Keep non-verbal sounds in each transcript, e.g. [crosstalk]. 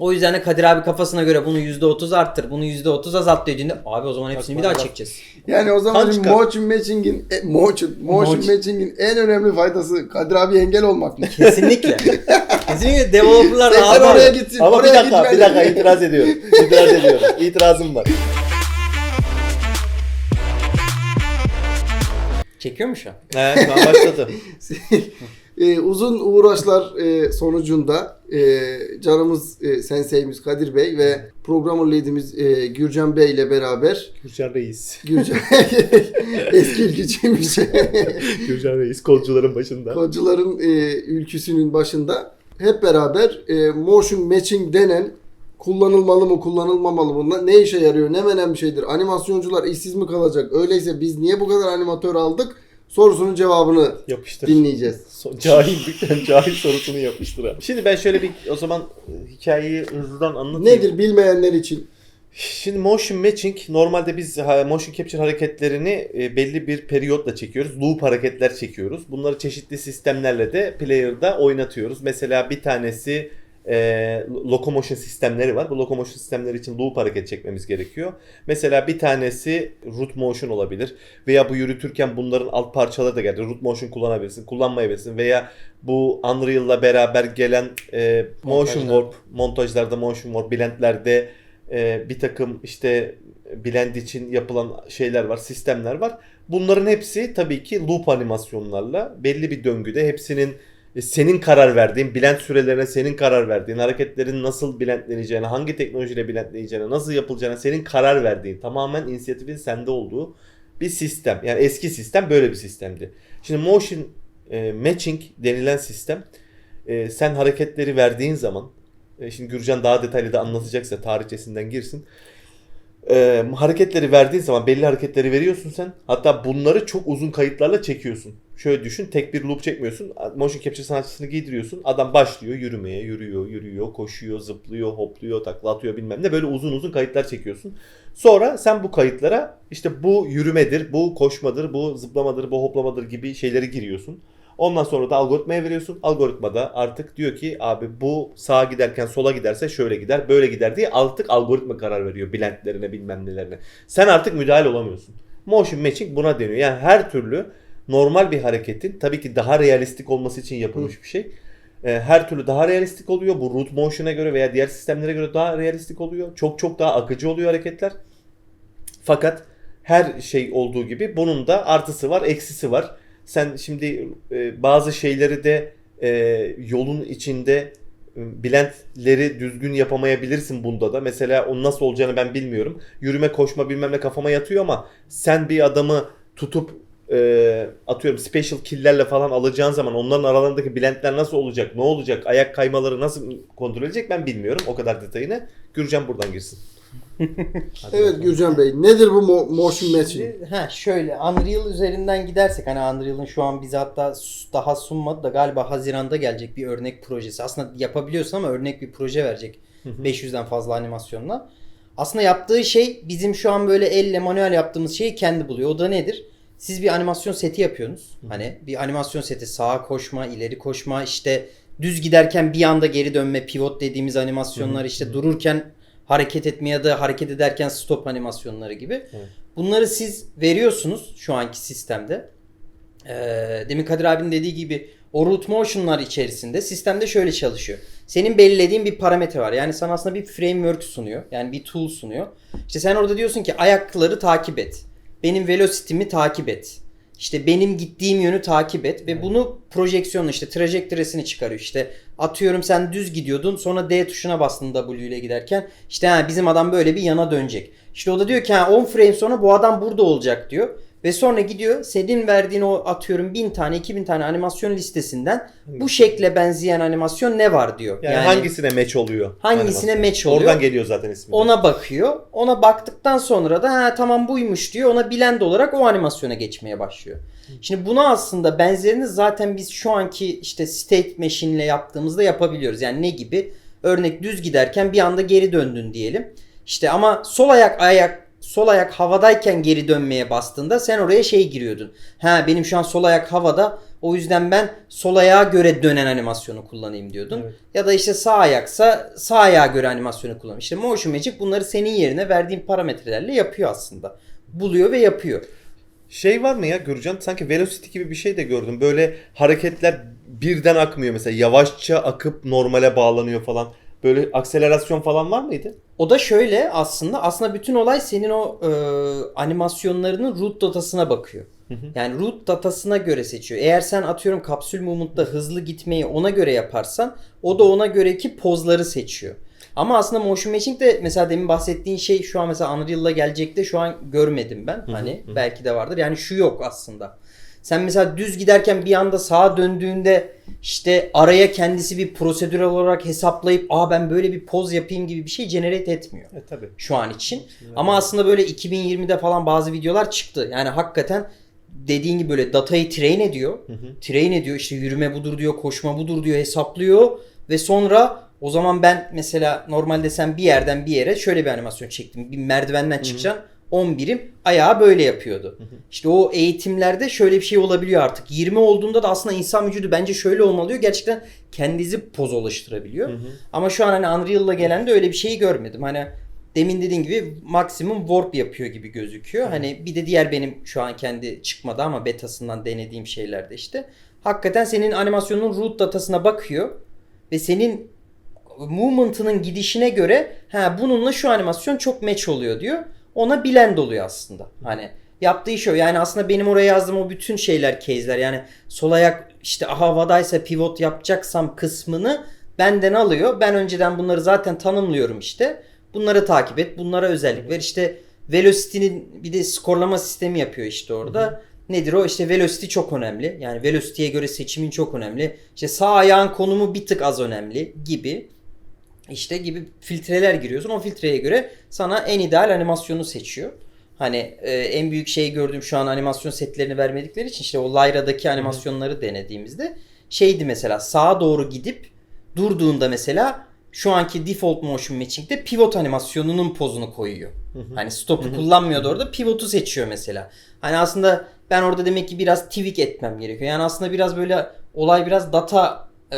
O yüzden de Kadir abi kafasına göre bunu %30 arttır, bunu %30 azalt dediğinde abi o zaman hepsini bir daha çekeceğiz. Yani o zaman çıkar. motion matching'in e, motion, motion Motion. matching'in en önemli faydası Kadir abi engel olmak mı? Kesinlikle. [laughs] Kesinlikle developerlar abi oraya gitsin. Ama bir oraya dakika, bir gitmedi. dakika itiraz ediyorum. İtiraz ediyorum. İtirazım var. Çekiyor mu şu an? An başladı. [laughs] E, uzun uğraşlar e, sonucunda e, canımız e, senseyimiz Kadir Bey ve programmer leadimiz e, Gürcan Bey ile beraber Gürcan Reis. Gürcan [laughs] [laughs] eski ülkücüymüş. [laughs] Gürcan Reis kolcuların başında. Koçuların e, ülküsünün başında hep beraber e, motion matching denen kullanılmalı mı kullanılmamalı mı ne işe yarıyor ne menen bir şeydir animasyoncular işsiz mi kalacak öyleyse biz niye bu kadar animatör aldık sorusunun cevabını Yapıştır. dinleyeceğiz. So- cahillikten [laughs] cahil sorusunu yapıştır. Şimdi ben şöyle bir o zaman e, hikayeyi hızlıdan anlatayım. Nedir bilmeyenler için? Şimdi motion matching normalde biz motion capture hareketlerini e, belli bir periyotla çekiyoruz. Loop hareketler çekiyoruz. Bunları çeşitli sistemlerle de player'da oynatıyoruz. Mesela bir tanesi e, locomotion sistemleri var. Bu locomotion sistemleri için loop hareket çekmemiz gerekiyor. Mesela bir tanesi root motion olabilir. Veya bu yürütürken bunların alt parçaları da geldi. Root motion kullanabilirsin, kullanmayabilirsin. Veya bu Unreal'la beraber gelen e, motion Montajlar. warp, montajlarda motion warp, blendlerde e, bir takım işte blend için yapılan şeyler var, sistemler var. Bunların hepsi tabii ki loop animasyonlarla belli bir döngüde hepsinin senin karar verdiğin, blend sürelerine senin karar verdiğin, hareketlerin nasıl blendleneceğine, hangi teknolojiyle blendleneceğine, nasıl yapılacağına senin karar verdiğin, tamamen inisiyatifin sende olduğu bir sistem. Yani eski sistem böyle bir sistemdi. Şimdi motion e, matching denilen sistem e, sen hareketleri verdiğin zaman e, şimdi Gürcan daha detaylı da anlatacaksa tarihçesinden girsin. E, hareketleri verdiğin zaman belli hareketleri veriyorsun sen. Hatta bunları çok uzun kayıtlarla çekiyorsun. Şöyle düşün tek bir loop çekmiyorsun. Motion capture sanatçısını giydiriyorsun. Adam başlıyor yürümeye, yürüyor, yürüyor, koşuyor, zıplıyor, hopluyor, takla atıyor bilmem ne. Böyle uzun uzun kayıtlar çekiyorsun. Sonra sen bu kayıtlara işte bu yürümedir, bu koşmadır, bu zıplamadır, bu hoplamadır gibi şeyleri giriyorsun. Ondan sonra da algoritmaya veriyorsun. Algoritma da artık diyor ki abi bu sağa giderken sola giderse şöyle gider, böyle gider diye artık algoritma karar veriyor blendlerine bilmem nelerine. Sen artık müdahale olamıyorsun. Motion matching buna deniyor. Yani her türlü normal bir hareketin tabii ki daha realistik olması için yapılmış bir şey. Ee, her türlü daha realistik oluyor. Bu root motion'a göre veya diğer sistemlere göre daha realistik oluyor. Çok çok daha akıcı oluyor hareketler. Fakat her şey olduğu gibi bunun da artısı var, eksisi var. Sen şimdi e, bazı şeyleri de e, yolun içinde e, blendleri düzgün yapamayabilirsin bunda da. Mesela onun nasıl olacağını ben bilmiyorum. Yürüme, koşma bilmem ne kafama yatıyor ama sen bir adamı tutup e, atıyorum special kill'lerle falan alacağın zaman onların aralarındaki blendler nasıl olacak, ne olacak, ayak kaymaları nasıl kontrol edecek ben bilmiyorum o kadar detayını. Gürcan buradan girsin. Evet. Gürcan Bey nedir bu mo- motion matching? Ha şöyle Unreal üzerinden gidersek hani Unreal'ın şu an bize hatta daha sunmadı da galiba Haziran'da gelecek bir örnek projesi. Aslında yapabiliyorsun ama örnek bir proje verecek. 500'den fazla animasyonla. Aslında yaptığı şey bizim şu an böyle elle manuel yaptığımız şeyi kendi buluyor. O da nedir? Siz bir animasyon seti yapıyorsunuz. Hani bir animasyon seti sağa koşma, ileri koşma, işte düz giderken bir anda geri dönme, pivot dediğimiz animasyonlar, işte dururken hareket etme ya da hareket ederken stop animasyonları gibi. Bunları siz veriyorsunuz şu anki sistemde. Ee, demin Kadir abinin dediği gibi o root motion'lar içerisinde sistemde şöyle çalışıyor. Senin belirlediğin bir parametre var. Yani sana aslında bir framework sunuyor. Yani bir tool sunuyor. İşte sen orada diyorsun ki ayakları takip et. Benim velocity'mi takip et. İşte benim gittiğim yönü takip et ve bunu projeksiyonla işte trajektöresini çıkarıyor. İşte atıyorum sen düz gidiyordun sonra D tuşuna bastın W ile giderken işte ha, bizim adam böyle bir yana dönecek. İşte o da diyor ki ha, 10 frame sonra bu adam burada olacak diyor. Ve sonra gidiyor senin verdiğin o atıyorum 1000 tane 2000 tane animasyon listesinden bu şekle benzeyen animasyon ne var diyor. Yani, hangisine match oluyor? Hangisine match oluyor? Oradan geliyor zaten ismi. Ona bakıyor. Ona baktıktan sonra da ha tamam buymuş diyor. Ona blend olarak o animasyona geçmeye başlıyor. Şimdi buna aslında benzerini zaten biz şu anki işte state machine ile yaptığımızda yapabiliyoruz. Yani ne gibi? Örnek düz giderken bir anda geri döndün diyelim. İşte ama sol ayak ayak sol ayak havadayken geri dönmeye bastığında sen oraya şey giriyordun. Ha benim şu an sol ayak havada o yüzden ben sol ayağa göre dönen animasyonu kullanayım diyordun. Evet. Ya da işte sağ ayaksa sağ ayağa göre animasyonu kullan. İşte Motion Magic bunları senin yerine verdiğin parametrelerle yapıyor aslında. Buluyor ve yapıyor. Şey var mı ya Gürcan? Sanki Velocity gibi bir şey de gördüm. Böyle hareketler birden akmıyor mesela. Yavaşça akıp normale bağlanıyor falan. Böyle akselerasyon falan var mıydı? O da şöyle aslında aslında bütün olay senin o e, animasyonlarının root datasına bakıyor. Yani root datasına göre seçiyor. Eğer sen atıyorum kapsül movement'ta hızlı gitmeyi ona göre yaparsan o da ona göreki pozları seçiyor. Ama aslında motion matching de mesela demin bahsettiğin şey şu an mesela Unreal'la gelecekte şu an görmedim ben. Hani belki de vardır. Yani şu yok aslında. Sen mesela düz giderken bir anda sağa döndüğünde işte araya kendisi bir prosedürel olarak hesaplayıp aa ben böyle bir poz yapayım gibi bir şey generate etmiyor E tabi. şu an için. Ama aslında böyle 2020'de falan bazı videolar çıktı. Yani hakikaten dediğin gibi böyle datayı train ediyor. Train ediyor işte yürüme budur diyor, koşma budur diyor, hesaplıyor ve sonra o zaman ben mesela normalde sen bir yerden bir yere şöyle bir animasyon çektim. Bir merdivenden çıkacaksın 10 birim ayağı böyle yapıyordu. İşte o eğitimlerde şöyle bir şey olabiliyor artık. 20 olduğunda da aslında insan vücudu bence şöyle olmalı diyor. Gerçekten kendisi poz oluşturabiliyor. Ama şu an hani Unreal'la gelen de öyle bir şeyi görmedim. Hani demin dediğin gibi maksimum warp yapıyor gibi gözüküyor. Hani bir de diğer benim şu an kendi çıkmadı ama betasından denediğim şeylerde işte. Hakikaten senin animasyonun root datasına bakıyor ve senin movement'ının gidişine göre ha bununla şu animasyon çok match oluyor diyor. Ona blend oluyor aslında. Hani yaptığı iş o. Yani aslında benim oraya yazdığım o bütün şeyler case'ler. Yani sol ayak işte havadaysa pivot yapacaksam kısmını benden alıyor. Ben önceden bunları zaten tanımlıyorum işte. Bunları takip et. Bunlara özellik ver. İşte Velocity'nin bir de skorlama sistemi yapıyor işte orada. Nedir o? İşte velocity çok önemli. Yani velocity'ye göre seçimin çok önemli. İşte sağ ayağın konumu bir tık az önemli gibi. İşte gibi filtreler giriyorsun. O filtreye göre sana en ideal animasyonu seçiyor. Hani e, en büyük şey gördüğüm şu an animasyon setlerini vermedikleri için işte o Lyra'daki animasyonları denediğimizde şeydi mesela sağa doğru gidip durduğunda mesela şu anki default motion matching'de pivot animasyonunun pozunu koyuyor. Hani stop'u kullanmıyordu orada pivot'u seçiyor mesela. Hani aslında ben orada demek ki biraz tweak etmem gerekiyor. Yani aslında biraz böyle olay biraz data e,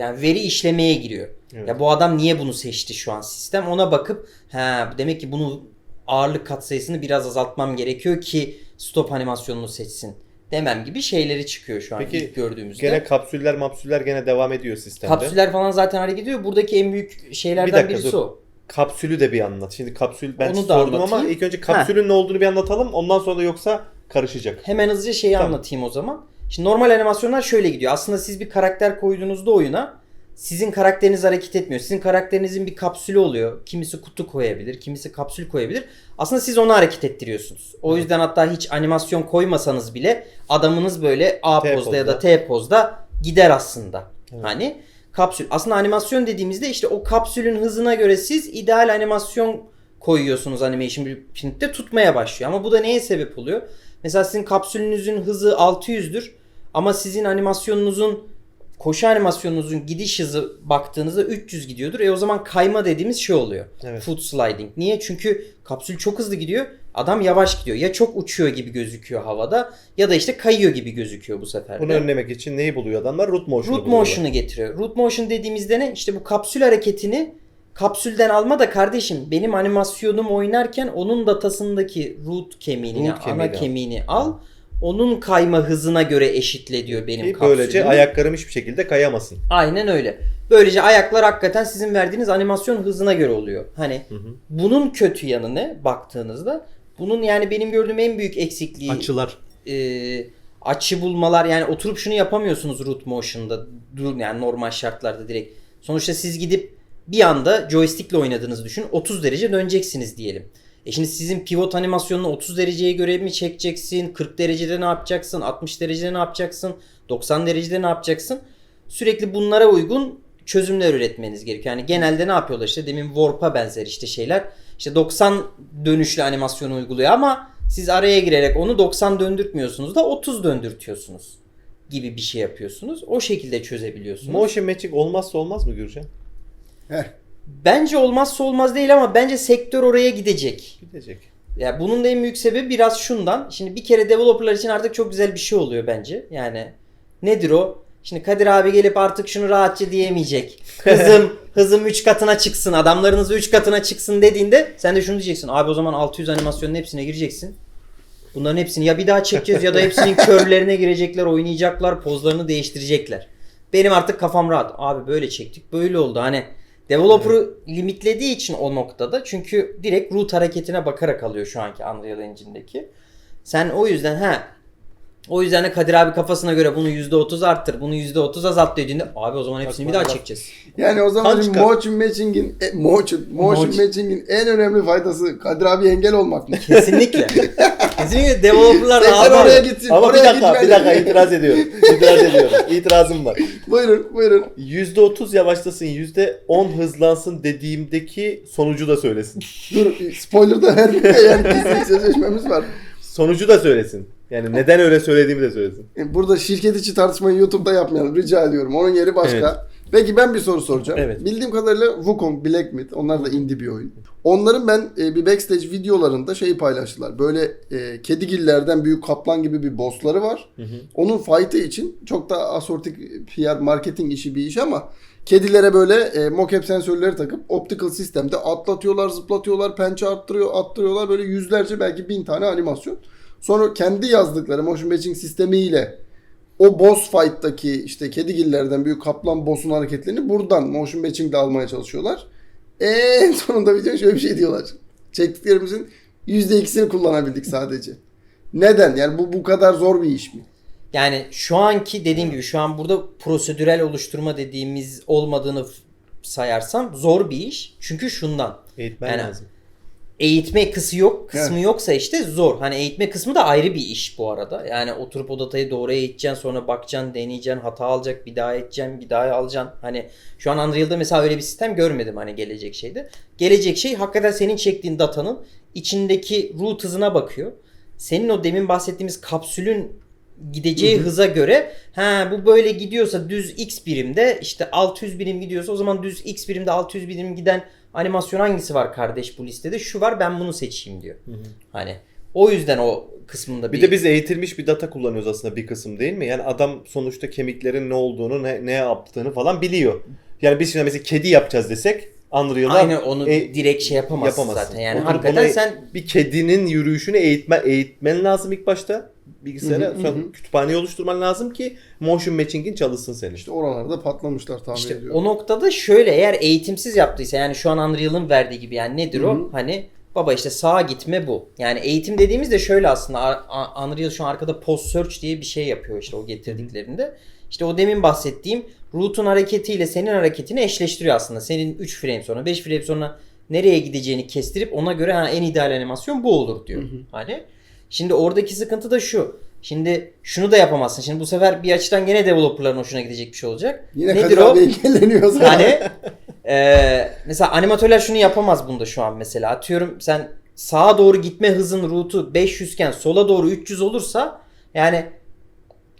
yani veri işlemeye giriyor. Evet. Ya bu adam niye bunu seçti şu an sistem ona bakıp ha demek ki bunu ağırlık katsayısını biraz azaltmam gerekiyor ki stop animasyonunu seçsin demem gibi şeyleri çıkıyor şu an Peki, ilk gördüğümüzde. Gene kapsüller mapsüller gene devam ediyor sistemde. Kapsüller falan zaten hareket ediyor. Buradaki en büyük Bir şeylerden dakika, birisi dur. o. Kapsülü de bir anlat. Şimdi kapsül ben Onu sordum ama ilk önce kapsülün ne olduğunu bir anlatalım. Ondan sonra da yoksa karışacak. Hemen hızlıca şeyi Tamam. anlatayım o zaman. Şimdi normal animasyonlar şöyle gidiyor. Aslında siz bir karakter koyduğunuzda oyuna sizin karakteriniz hareket etmiyor. Sizin karakterinizin bir kapsülü oluyor. Kimisi kutu koyabilir, kimisi kapsül koyabilir. Aslında siz onu hareket ettiriyorsunuz. O yüzden hatta hiç animasyon koymasanız bile adamınız böyle A T pozda ya da pozda. T pozda gider aslında. Hani kapsül. Aslında animasyon dediğimizde işte o kapsülün hızına göre siz ideal animasyon koyuyorsunuz animation blueprint'te tutmaya başlıyor. Ama bu da neye sebep oluyor? Mesela sizin kapsülünüzün hızı 600'dür ama sizin animasyonunuzun koşu animasyonunuzun gidiş hızı baktığınızda 300 gidiyordur. E o zaman kayma dediğimiz şey oluyor. Evet. Foot sliding. Niye? Çünkü kapsül çok hızlı gidiyor. Adam yavaş gidiyor. Ya çok uçuyor gibi gözüküyor havada ya da işte kayıyor gibi gözüküyor bu sefer. Bunu önlemek için neyi buluyor adamlar? Root motion'u Root buluyorlar. motion'ı getiriyor. Root motion dediğimizde ne? İşte bu kapsül hareketini kapsülden alma da kardeşim benim animasyonum oynarken onun datasındaki root kemiğini, Root kemiğini ana al. kemiğini al. Onun kayma hızına göre eşitle diyor benim Ki kapsülüm. böylece ayaklarım hiçbir şekilde kayamasın. Aynen öyle. Böylece ayaklar hakikaten sizin verdiğiniz animasyon hızına göre oluyor. Hani bunun kötü yanı ne baktığınızda? Bunun yani benim gördüğüm en büyük eksikliği Açılar. e, açı bulmalar yani oturup şunu yapamıyorsunuz root motion'da dur yani normal şartlarda direkt. Sonuçta siz gidip bir anda joystickle oynadığınızı düşün. 30 derece döneceksiniz diyelim. E şimdi sizin pivot animasyonunu 30 dereceye göre mi çekeceksin? 40 derecede ne yapacaksın? 60 derecede ne yapacaksın? 90 derecede ne yapacaksın? Sürekli bunlara uygun çözümler üretmeniz gerekiyor. Yani genelde ne yapıyorlar işte demin Warp'a benzer işte şeyler. İşte 90 dönüşlü animasyonu uyguluyor ama siz araya girerek onu 90 döndürtmüyorsunuz da 30 döndürtüyorsunuz gibi bir şey yapıyorsunuz. O şekilde çözebiliyorsunuz. Motion matching olmazsa olmaz mı Gürcan? Heh. Bence olmazsa olmaz değil ama bence sektör oraya gidecek. Gidecek. Ya bunun da en büyük sebebi biraz şundan. Şimdi bir kere developerlar için artık çok güzel bir şey oluyor bence. Yani nedir o? Şimdi Kadir abi gelip artık şunu rahatça diyemeyecek. [laughs] Hızım hızım 3 katına çıksın. Adamlarınız 3 katına çıksın dediğinde sen de şunu diyeceksin. Abi o zaman 600 animasyonun hepsine gireceksin. Bunların hepsini ya bir daha çekeceğiz ya da hepsinin [laughs] körlerine girecekler, oynayacaklar, pozlarını değiştirecekler. Benim artık kafam rahat. Abi böyle çektik, böyle oldu. Hani developer'ı limitlediği için o noktada çünkü direkt root hareketine bakarak alıyor şu anki Unreal Engine'deki. Sen o yüzden ha o yüzden de Kadir abi kafasına göre bunu %30 arttır, bunu %30 azalt dediğinde abi o zaman hepsini bir daha çekeceğiz. Yani o zaman Kaç şimdi kat? motion matching'in e, motion, motion Motion. matching'in en önemli faydası Kadir abi engel olmak mı? Kesinlikle. [laughs] Kesinlikle developer'lar Sen rahat oraya gitsin. Ama bir oraya dakika, gitme. bir dakika itiraz ediyorum. İtiraz ediyorum. İtirazım var. Buyurun buyurun. %30 yavaşlasın, %10 hızlansın dediğimdeki sonucu da söylesin. Dur spoiler da vermiyor yani gizli sözleşmemiz var. Sonucu da söylesin. Yani neden öyle söylediğimi de söylesin. E, Burada şirket içi tartışmayı YouTube'da yapmayalım rica ediyorum. Onun yeri başka. Evet. Peki ben bir soru soracağım. Evet. Bildiğim kadarıyla Wukong, Black Myth onlar da indie bir oyun. Onların ben e, bir backstage videolarında şeyi paylaştılar. Böyle e, kedigillerden büyük kaplan gibi bir bossları var. Onun fight'ı için çok da asortik PR marketing işi bir iş ama kedilere böyle e, mocap sensörleri takıp optical sistemde atlatıyorlar, zıplatıyorlar, pençe arttırıyor, attırıyorlar. Böyle yüzlerce belki bin tane animasyon. Sonra kendi yazdıkları motion matching sistemiyle o boss fight'taki işte kedigillerden büyük kaplan boss'un hareketlerini buradan motion matching de almaya çalışıyorlar. En sonunda video şöyle bir şey diyorlar. Çektiklerimizin %2'sini kullanabildik sadece. Neden? Yani bu bu kadar zor bir iş mi? Yani şu anki dediğim gibi şu an burada prosedürel oluşturma dediğimiz olmadığını sayarsam zor bir iş. Çünkü şundan. Eğitmen Yani- lazım. Eğitme kısmı yok, kısmı Evet. yoksa işte zor. Hani eğitme kısmı da ayrı bir iş bu arada. Yani oturup o datayı doğru eğiteceksin, sonra bakacaksın, deneyeceksin, hata alacak, bir daha edeceksin, bir daha alacaksın. Hani şu an Unreal'da mesela öyle bir sistem görmedim hani gelecek şeyde. Gelecek şey hakikaten senin çektiğin datanın içindeki root hızına bakıyor. Senin o demin bahsettiğimiz kapsülün gideceği hıza göre ha bu böyle gidiyorsa düz x birimde işte 600 birim gidiyorsa o zaman düz x birimde 600 birim giden animasyon hangisi var kardeş bu listede? Şu var ben bunu seçeyim diyor. Hani o yüzden o kısmında Bir de biz eğitilmiş bir data kullanıyoruz aslında bir kısım değil mi? Yani adam sonuçta kemiklerin ne olduğunu, ne, ne yaptığını falan biliyor. Yani biz şimdi mesela kedi yapacağız desek Unreal'da Aynen onu e, direkt şey yapamazsın, yapamazsın. zaten. Yani Oturup hakikaten sen bir kedinin yürüyüşünü eğitme, eğitmen lazım ilk başta bilgisayara. Hı hı, Sonra hı hı. kütüphaneyi oluşturman lazım ki motion matching'in çalışsın senin. İşte oralarda patlamışlar tahmin İşte ediyorum. o noktada şöyle eğer eğitimsiz yaptıysa yani şu an Unreal'ın verdiği gibi yani nedir Hı hı. o? Hani baba işte sağa gitme bu. Yani eğitim dediğimiz de şöyle aslında Unreal şu an arkada post search diye bir şey yapıyor işte o getirdiklerinde. İşte o demin bahsettiğim root'un hareketiyle senin hareketini eşleştiriyor aslında. Senin 3 frame sonra 5 frame sonra nereye gideceğini kestirip ona göre ha, en ideal animasyon bu olur diyor. Hani şimdi oradaki sıkıntı da şu. Şimdi şunu da yapamazsın. Şimdi bu sefer bir açıdan gene developerların hoşuna gidecek bir şey olacak. Yine Nedir o? abi engelleniyor zaten. Yani eee, mesela animatörler şunu yapamaz bunda şu an mesela. Atıyorum sen sağa doğru gitme hızın rutu 500 iken sola doğru 300 olursa yani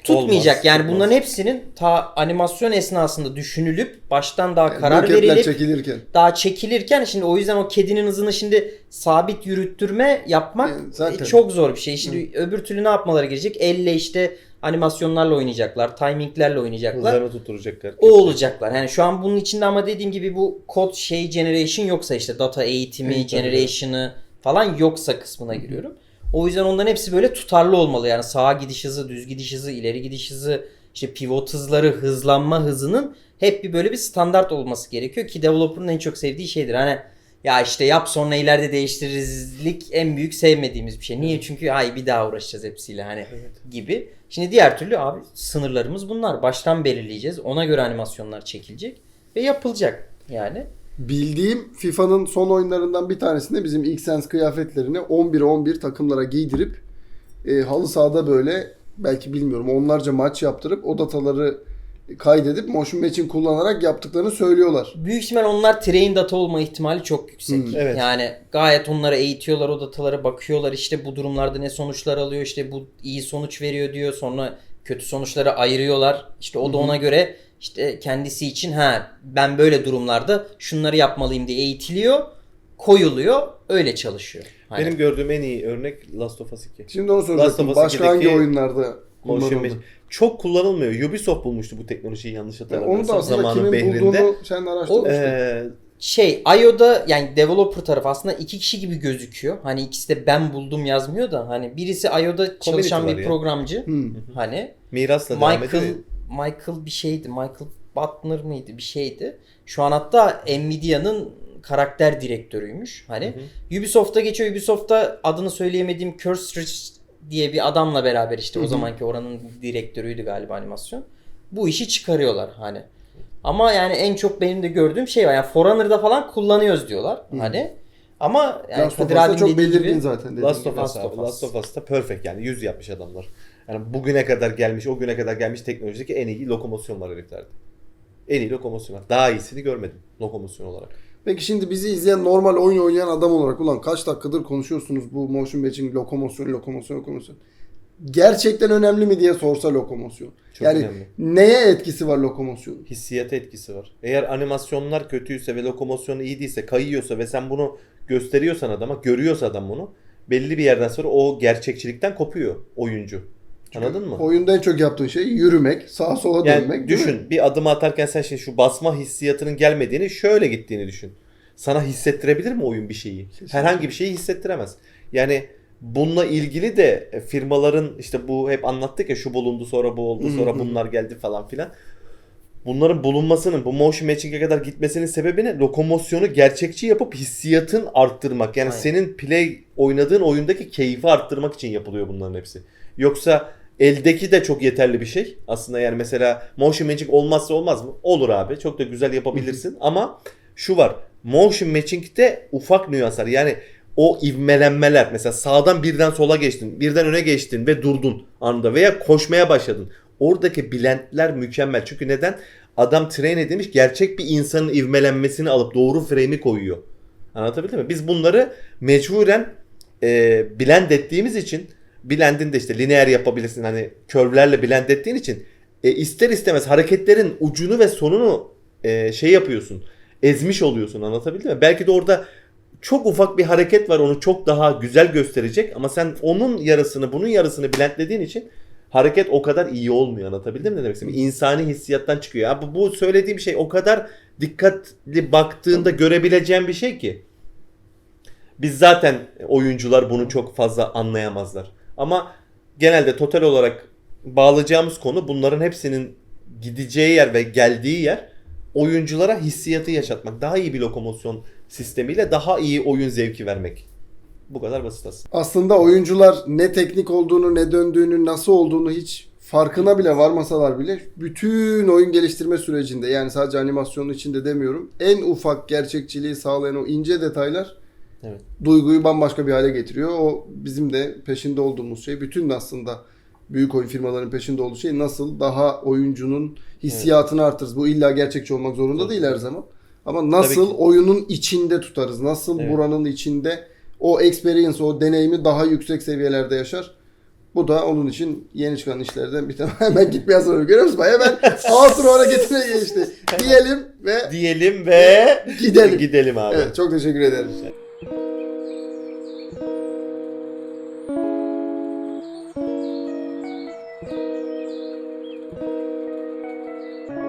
tutmayacak. Olmaz, yani tutmaz. bunların hepsinin ta animasyon esnasında düşünülüp baştan daha Yani karar verilip çekilirken. daha çekilirken şimdi o yüzden o kedinin hızını şimdi sabit yürüttürme yapmak Yani zaten. e, çok zor bir şey. Şimdi öbür türlü ne yapmaları gerekecek? Elle işte animasyonlarla oynayacaklar, timinglerle oynayacaklar. Hızlarını tutturacaklar. O olacaklar. Yani şu an bunun içinde ama dediğim gibi bu kod şey generation yoksa işte data eğitimi, Evet, generation'ı falan yoksa kısmına giriyorum. O yüzden onların hepsi böyle tutarlı olmalı. Yani sağa gidiş hızı, düz gidiş hızı, ileri gidiş hızı, işte pivot hızları, hızlanma hızının hep bir böyle bir standart olması gerekiyor ki developer'ın en çok sevdiği şeydir. Hani ya işte yap sonra ileride değiştirizlik en büyük sevmediğimiz bir şey. Niye? Çünkü ay bir daha uğraşacağız hepsiyle hani gibi. Şimdi diğer türlü abi sınırlarımız bunlar. Baştan belirleyeceğiz. Ona göre animasyonlar çekilecek ve yapılacak yani. Bildiğim FIFA'nın son oyunlarından bir tanesinde bizim ilk sens kıyafetlerini 11'e 11 takımlara giydirip e, halı sahada böyle belki bilmiyorum onlarca maç yaptırıp o dataları kaydedip motion matching kullanarak yaptıklarını söylüyorlar. Büyük ihtimal onlar train data olma ihtimali çok yüksek. Hmm, evet. Yani gayet onlara eğitiyorlar, o datalara bakıyorlar. İşte bu durumlarda ne sonuçlar alıyor, işte bu iyi sonuç veriyor diyor. Sonra kötü sonuçları ayırıyorlar. İşte o da ona göre işte kendisi için ha ben böyle durumlarda şunları yapmalıyım diye eğitiliyor. koyuluyor. Öyle çalışıyor. Hani Benim gördüğüm en iyi örnek Last of Us 2. Şimdi onu soracaktım. Başka hangi 2'deki oyunlarda kullanıldı? Çok kullanılmıyor. Ubisoft bulmuştu bu teknolojiyi yanlış Yani hatırlamıyorsam. onu da aslında zamanın kimin behrinde. bulduğunu sen araştırmıştın. Ee, şey IO'da yani developer tarafı aslında iki kişi gibi gözüküyor. Hani ikisi de ben buldum yazmıyor da hani birisi IO'da çalışan var bir ya. programcı. Hmm. Hani mirasla devam Michael ediyor. Michael bir şeydi. Michael Butler mıydı? Bir şeydi. Şu an hatta Nvidia'nın karakter direktörüymüş. Hani Ubisoft'a geçiyor. Ubisoft'ta adını söyleyemediğim Kirstridge diye bir adamla beraber işte Hı o hı. zamanki oranın direktörüydü galiba animasyon. Bu işi çıkarıyorlar hani. Ama yani en çok benim de gördüğüm şey var. Yani Forerunner'da falan kullanıyoruz diyorlar. Hani. Ama yani Last of Kadir Us'ta abinin çok belirgin gibi zaten. Last of Us Last of Us. Last of Us'ta perfect yani 100 yapmış adamlar. Yani bugüne kadar gelmiş, o güne kadar gelmiş teknolojideki en iyi lokomosyon var heriflerde. En iyi lokomosyon var. Daha iyisini görmedim lokomosyon olarak. Peki şimdi bizi izleyen normal oyun oynayan adam olarak ulan kaç dakikadır konuşuyorsunuz bu motion matching lokomosyon lokomosyon lokomosyon. Gerçekten önemli mi diye sorsa lokomosyon. Çok yani önemli. neye etkisi var lokomosyonun? Hissiyata etkisi var. Eğer animasyonlar kötüyse ve lokomosyonu iyi değilse, kayıyorsa ve sen bunu gösteriyorsan adama, görüyorsa adam bunu belli bir yerden sonra o gerçekçilikten kopuyor oyuncu. Anladın mı? Oyunda en çok yaptığın şey yürümek, sağa sola Yani dönmek. düşün bir adım atarken sen şimdi şu basma hissiyatının gelmediğini şöyle gittiğini düşün. Sana hissettirebilir mi oyun bir şeyi? Herhangi bir şeyi hissettiremez. Yani bununla ilgili de firmaların işte bu hep anlattık ya şu bulundu sonra bu oldu sonra bunlar geldi falan filan. Bunların bulunmasının bu motion matching'e kadar gitmesinin sebebi ne? Lokomosyonu gerçekçi yapıp hissiyatın arttırmak. Yani Aynen. senin play oynadığın oyundaki keyfi arttırmak için yapılıyor bunların hepsi. Yoksa eldeki de çok yeterli bir şey. Aslında yani mesela motion matching olmazsa olmaz mı? Olur abi. Çok da güzel yapabilirsin ama şu var. Motion matching'de ufak nüanslar. Yani o ivmelenmeler mesela sağdan birden sola geçtin, birden öne geçtin ve durdun anında veya koşmaya başladın. Oradaki blendler mükemmel. Çünkü neden? Adam train edilmiş gerçek bir insanın ivmelenmesini alıp doğru frame'i koyuyor. Anlatabildim mi? Biz bunları mecburen e, blend ettiğimiz için blendin de işte lineer yapabilirsin hani curve'lerle blend ettiğin için e, ister istemez hareketlerin ucunu ve sonunu e, şey yapıyorsun. Ezmiş oluyorsun anlatabildim mi? Belki de orada çok ufak bir hareket var onu çok daha güzel gösterecek ama sen onun yarısını bunun yarısını blendlediğin için hareket o kadar iyi olmuyor anlatabildim mi ne demek istediğimi? İnsani hissiyattan çıkıyor. Ya bu, bu söylediğim şey o kadar dikkatli baktığında görebileceğin bir şey ki. Biz zaten oyuncular bunu çok fazla anlayamazlar. Ama genelde total olarak bağlayacağımız konu bunların hepsinin gideceği yer ve geldiği yer oyunculara hissiyatı yaşatmak. Daha iyi bir lokomosyon sistemiyle daha iyi oyun zevki vermek. Bu kadar basit aslında. Aslında oyuncular ne teknik olduğunu, ne döndüğünü, nasıl olduğunu hiç farkına bile varmasalar bile bütün oyun geliştirme sürecinde yani sadece animasyonun içinde demiyorum. En ufak gerçekçiliği sağlayan o ince detaylar Evet. duyguyu bambaşka bir hale getiriyor. O bizim de peşinde olduğumuz şey. Bütün aslında büyük oyun firmaların peşinde olduğu şey nasıl daha oyuncunun hissiyatını artırırız. Bu illa gerçekçi olmak zorunda Tabii değil her zaman. Ama nasıl oyunun içinde tutarız? Nasıl Evet. buranın içinde o experience, o deneyimi daha yüksek seviyelerde yaşar? Bu da onun için yeni çıkan işlerden bir tane. [laughs] Hemen gitmeye sonra görüyor musun? Hemen outro hareketine geçti. [laughs] Diyelim ve Diyelim ve gidelim. gidelim abi. Evet, çok teşekkür ederim.